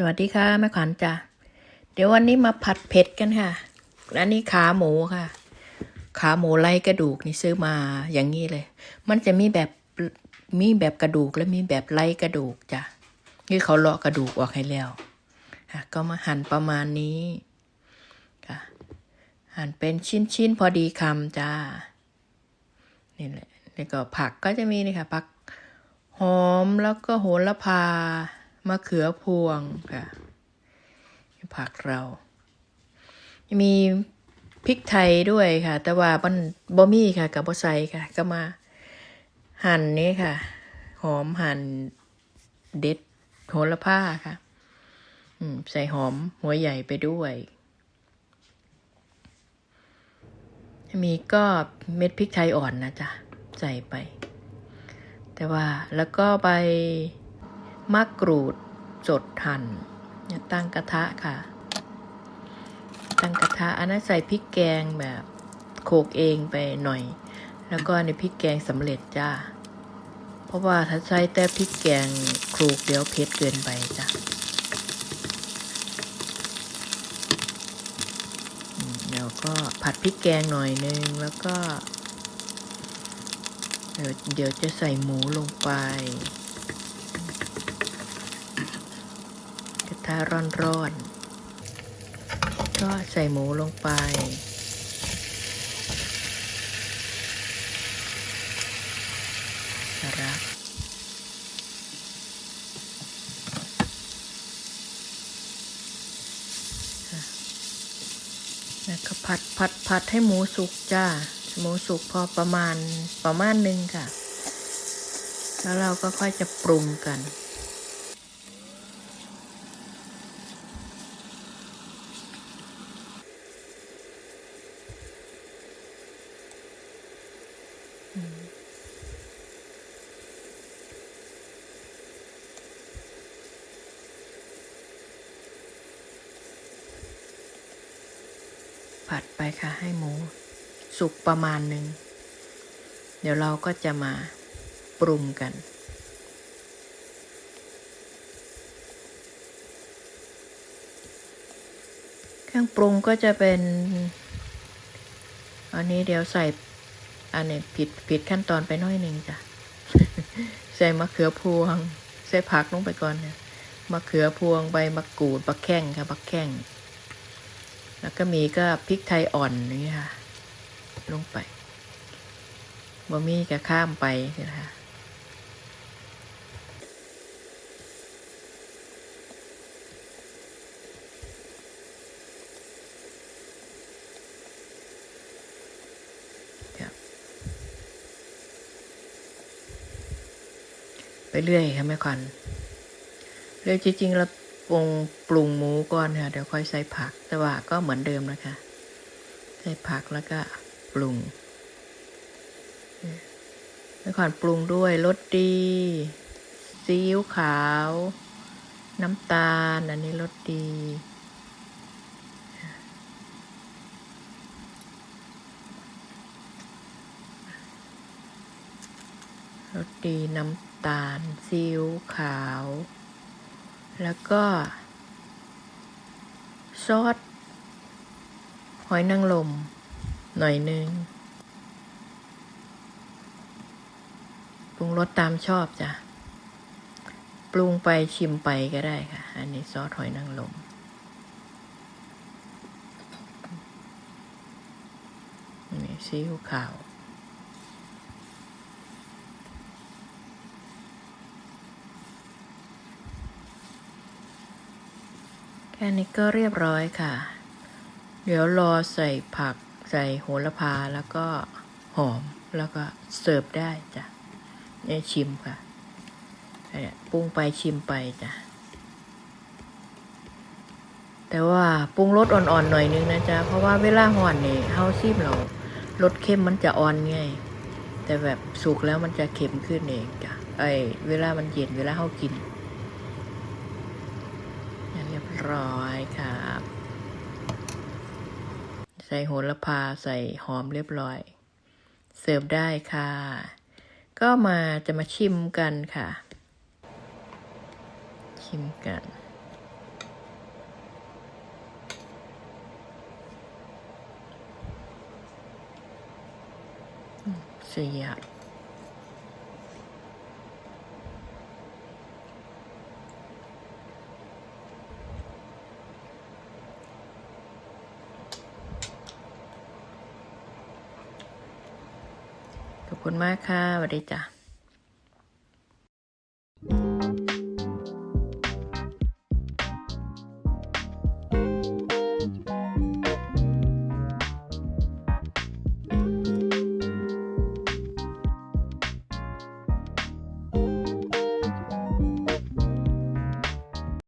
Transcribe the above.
สวัสดีค่ะแม่ขวัญจ้ะเดี๋ยววันนี้มาผัดเผ็ดกันค่ะอันนี้ขาหมูค่ะ ขาหมูไลกระดูกนี่ซื้อมาอย่างนี้เลย มันจะมีแบบมีแบบกระดูกและมีแบบไลกระดูกจ้ะนี่เขาเลาะกระดูกออกให้แล้วค่ะ ก็มาหั่นประมาณนี้ค่ะ หั่นเป็นชิ้นๆพอดีคำจ้านี่แหละแล้วก็ผักก็จะมีนี่ค่ะผักหอมแล้วก็โหระพา มะเขือพวงค่ะ ผักเรา มีพริกไทยด้วยค่ะ แต่ว่ามันบะมี่ค่ะ กับบะไซค่ะ ก็มาหั่นนี่ค่ะ หอมหั่นเด็ดโหระพาค่ะ อืม ใส่หอมหัวใหญ่ไปด้วยมีก็เม็ดพริกไทยอ่อนนะจ๊ะ ใส่ไป แต่ว่าแล้วก็ใบ มะกรูดสดหั่นตั้งกระทะค่ะ ตั้งกระทะอันนั้นใส่พริกแกงแบบโขลกเองไปหน่อย แล้วก็ในพริกแกงสำเร็จจ้า เพราะว่าถ้าใช้แต่พริกแกงโขลกเดี๋ยวเผ็ดเกินไปจ้ะเดี๋ยวก็ผัดพริกแกงหน่อยนึงแล้วก็ เดี๋ยวจะใส่หมูลงไป ระทะร้อนๆก็ใส่หมูลงไปครับแล้วก็ผัดผัดผัดให้หมูสุกจ้า หมูสุกพอประมาณประมาณหนึ่งค่ะ แล้วเราก็ค่อยจะปรุงกัน ผัดไปค่ะให้หมู สุกประมาณหนึ่ง เดี๋ยวเราก็จะมาปรุงกัน เครื่องปรุงก็จะเป็น อันนี้เดี๋ยวใส่ อันนี้ผิดผิดขั้นตอนไปน้อยหนึ่งจ้ะ ใส่มะเขือพวง ใส่ผักลงไปก่อนเนี่ยมะเขือพวงใบมะกรูดบักแข้งค่ะบักแข้งแล้วก็มีก็พริกไทยอ่อนนี่ค่ะ ลงไปบะมี่ก็ข้ามไปนะคะครับไป เรื่อยค่ะแม่ควันเรื่อยจริงๆแล้วปรุงปรุงหมูก่อนค่ะ เดี๋ยวค่อยใส่ผัก แต่ว่าก็เหมือนเดิมนะคะ ใส่ผักแล้วก็ปรุงแม่ขวัญปรุงด้วยรสดีซีอิ๊วขาว น้ำตาล อันนี้รสดีรสดีน้ำ ตาลซีอิ๊วขาว แล้วก็ ซอสหอยนางรมหน่อยหนึ่งปรุงรสตามชอบจ้ะ ปรุงไปชิมไปก็ได้ค่ะ อันนี้ซอสหอยนางรมนี่ซีอิ๊วขาว แค่นี้ก็เรียบร้อยค่ะ เดี๋ยวรอใส่ผักใส่โหระพาแล้วก็หอมแล้วก็เสิร์ฟได้จ้ะเนี่ยชิมค่ะเนี่ยปรุงไปชิมไปจ้ะ แต่ว่าปรุงรสอ่อนๆหน่อยนึงนะจ๊ะ เพราะว่าเวลาห่อนนี่เฮาซิมเรารสเค็มมันจะอ่อนไงแต่แบบสุกแล้วมันจะเค็มขึ้นเองจ้ะไอเวลามันเย็นเวลาเฮากิน ร้อยครับ ใส่โหระพาใส่หอมเรียบร้อย เสิร์ฟได้ค่ะ ก็มาจะมาชิมกันค่ะ ชิมกันเสีย ขอบคุณมากค่ะสวัสดีจ้ะ